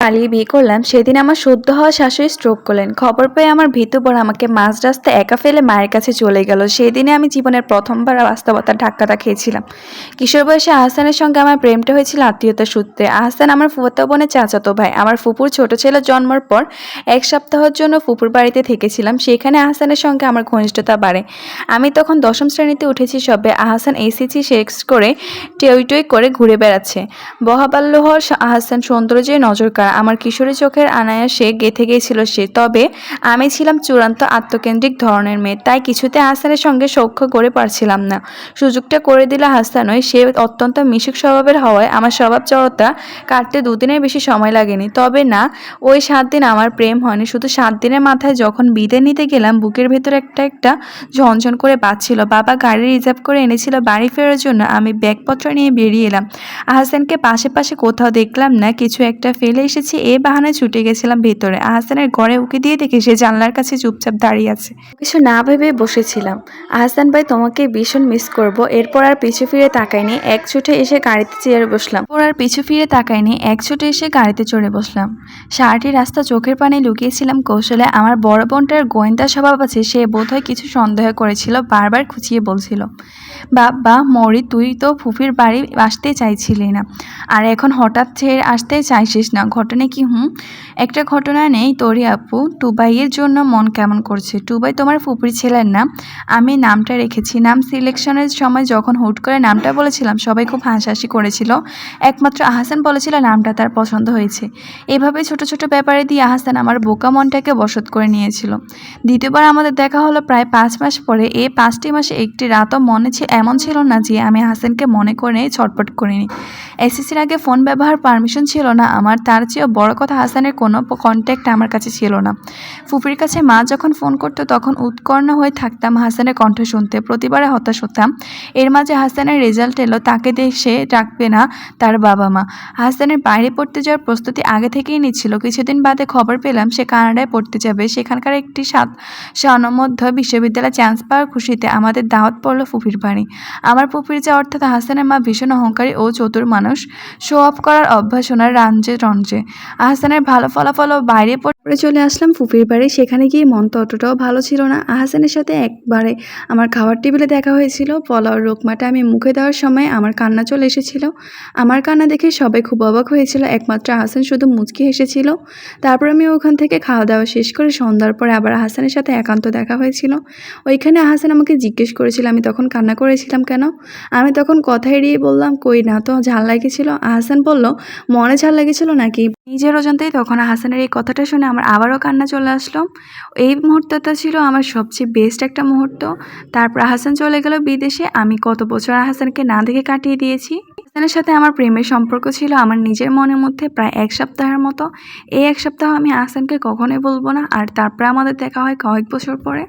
পালিয়ে বিয়ে করলাম, সেদিন আমার সদ্য হওয়া শাশুড়ি স্ট্রোক করলেন। খবর পেয়ে আমার ভীতু বড় আমাকে মাঝ রাস্তায় একা ফেলে মায়ের কাছে চলে গেল। সেই দিনে আমি জীবনের প্রথমবার বাস্তবতার ধাক্কাটা খেয়েছিলাম। কিশোর বয়সে আহসানের সঙ্গে আমার প্রেমটা হয়েছিল আত্মীয়তার সূত্রে। আহসান আমার ফুফাতো বোনের চাচাতো ভাই। আমার ফুপুর ছোট ছেলে জন্মের পর এক সপ্তাহের জন্য ফুপুর বাড়িতে থেকেছিলাম। সেখানে আহসানের সঙ্গে আমার ঘনিষ্ঠতা বাড়ে। আমি তখন দশম শ্রেণীতে উঠেছি সবে। আহসান এসেছি শেক্স করে, টই টই করে ঘুরে বেড়াচ্ছে। বহাবাল্যহর আহসান সৌন্দর্যে নজর কাড়া আমার কিশোরী চোখের আনায়াসে গেথে গিয়েছিল সে। তবে আমি ছিলাম চূড়ান্ত আত্মকেন্দ্রিক ধরনের মেয়ে, তাই কিছুতে হাসানের সঙ্গে সৌখ্য করে পারছিলাম না। সুযোগটা করে দিল হাসানই সে অত্যন্ত মিশুক স্বভাবের হওয়ায় আমার স্বভাব জড়তা কাটতে দুদিনের বেশি সময় লাগেনি। তবে না, ওই সাত দিন আমার প্রেম হয়নি, শুধু সাত দিনের মাথায় যখন বিদে নিতে গেলাম, বুকের ভেতরে একটা একটা ঝনঝন করে বাজছিল। বাবা গাড়ি রিজার্ভ করে এনেছিল বাড়ি ফেরার জন্য, আমি ব্যাগপত্র নিয়ে বেরিয়ে এলাম। আহসানকে পাশে পাশে কোথাও দেখলাম না, কিছু একটা ফেলে এসেছি এ বাহানায় ছুটে গেছিলাম ভেতরে। আহসানের ঘরে উকি দিয়ে দেখি সে জানলার কাছে চুপচাপ দাঁড়িয়ে আছে। কিছু না ভেবে বসেছিলাম। আহসান ভাই তোমাকে ভীষণ মিস করব। এরপর আর পিছু ফিরে তাকাইনি। এক ছুটে এসে গাড়িতে চেয়ারে বসলাম। ওর আর পিছু ফিরে তাকাইনি। এক ছুটে এসে গাড়িতে চড়ে বসলাম। সারাটি রাস্তা চোখের পানে লুকিয়েছিলাম কৌশলে। আমার বড় বোনটার গোয়েন্দা স্বভাব আছে সে বোধহয় কিছু সন্দেহ করেছিল বারবার খুঁচিয়ে বলছিল। বাবা, মরি, তুই তো ফুফির বাড়ি আসতে চাইছিলি না। আর এখন হঠাৎ ছেড়ে আসতে চাইছিস না। ঘটনা কি, হুম? একটা ঘটনা নেই তোরই আপু। টুবাইয়ের জন্য মন কেমন করছে? টুবাই তোমার ফুপির ছেলের নাম। আমি নামটা রেখেছি। নাম সিলেকশনের সময় যখন হুট করে নামটা বলেছিলাম, সবাই খুব হাসাহাসি করেছিল। একমাত্র আহসান বলেছিল নামটা তার পছন্দ হয়েছে। এভাবে ছোট ছোট ব্যাপারে দিয়ে আহসান আমার বোকা মনটাকে বসত করে নিয়েছিল। দ্বিতীয়বার আমাদের দেখা হলো প্রায় পাঁচ মাস পরে। এই পাঁচটি মাসে একটি রাতও মনে এমন ছিল না যে আমি হাসানকে মনে করে ছটপট করিনি। এসএসসির আগে ফোন ব্যবহার পারমিশন ছিল না, আমার তার চেয়েও বড় কথা হাসানের কোনো কন্ট্যাক্ট আমার কাছে ছিল না। ফুপির কাছে মা যখন ফোন করতো তখন উৎকর্ণ হয়ে থাকতাম হাসানের কণ্ঠ শুনতে। প্রতিবারে হতাশ হতাম। এর মাঝে হাসানের রেজাল্ট এলো, তাকে দেশে রাখবে না তার বাবা মা। হাসানের বাইরে পড়তে যাওয়ার প্রস্তুতি আগে থেকেই নিচ্ছিল। কিছুদিন বাদে খবর পেলাম, সে কানাডায় পড়তে যাবে। সেখানকার একটি সাত স্বর্ণমধ্য বিশ্ববিদ্যালয়ে চান্স পাওয়ার খুশিতে আমাদের দাওয়াত পড়ল ফুপির বাড়ি। আমার পুপির যা অর্থাৎ হাসানের মা ভীষণ অহংকারী ও চতুর মানুষ। শো অফ করার অভ্যাস ওনার রাঞ্জে রঞ্জে আহসানের ভালো ফলাফল ও বাইরে পড়ে চলে আসলাম ফুপির বাড়ি। সেখানে গিয়ে মন তো অতটাও ভালো ছিল না। আহসানের সাথে একবারে আমার খাওয়ার টেবিলে দেখা হয়েছিল। পোলাওর রোকমাটা আমি মুখে দেওয়ার সময় আমার কান্না চলে এসেছিল। আমার কান্না দেখে সবাই খুব অবাক হয়েছিল। একমাত্র আহসান শুধু মুচকি হেসেছিল। তারপর আমি ওখান থেকে খাওয়া দাওয়া শেষ করে সন্ধ্যার পরে আবার আহসানের সাথে একান্ত দেখা হয়েছিল। ওইখানে আহসান আমাকে জিজ্ঞেস করেছিল, আমি তখন কান্না করেছিলাম কেন? আমি তখন কথা এড়িয়ে বললাম, কই না তো, ঝাল লেগেছিল আহসান বলল, মনে ঝাল লেগেছিল নাকি? নিজের অজান্তেই তখন আহসানের এই কথাটা শুনে আমার আবারও কান্না চলে আসলো। এই মুহূর্তটা ছিল আমার সবচেয়ে বেস্ট একটা মুহূর্ত। তারপর হাসান চলে গেল বিদেশে। আমি কত বছর আহসানকে না দেখে কাটিয়ে দিয়েছি? আহসানের সাথে আমার প্রেমের সম্পর্ক ছিল আমার নিজের মনের মধ্যে প্রায় এক সপ্তাহের মতো। এই এক সপ্তাহ আমি হাসানকে কখনোই বলব না। আর তারপরে আমাদের দেখা হয় কয়েক বছর পরে।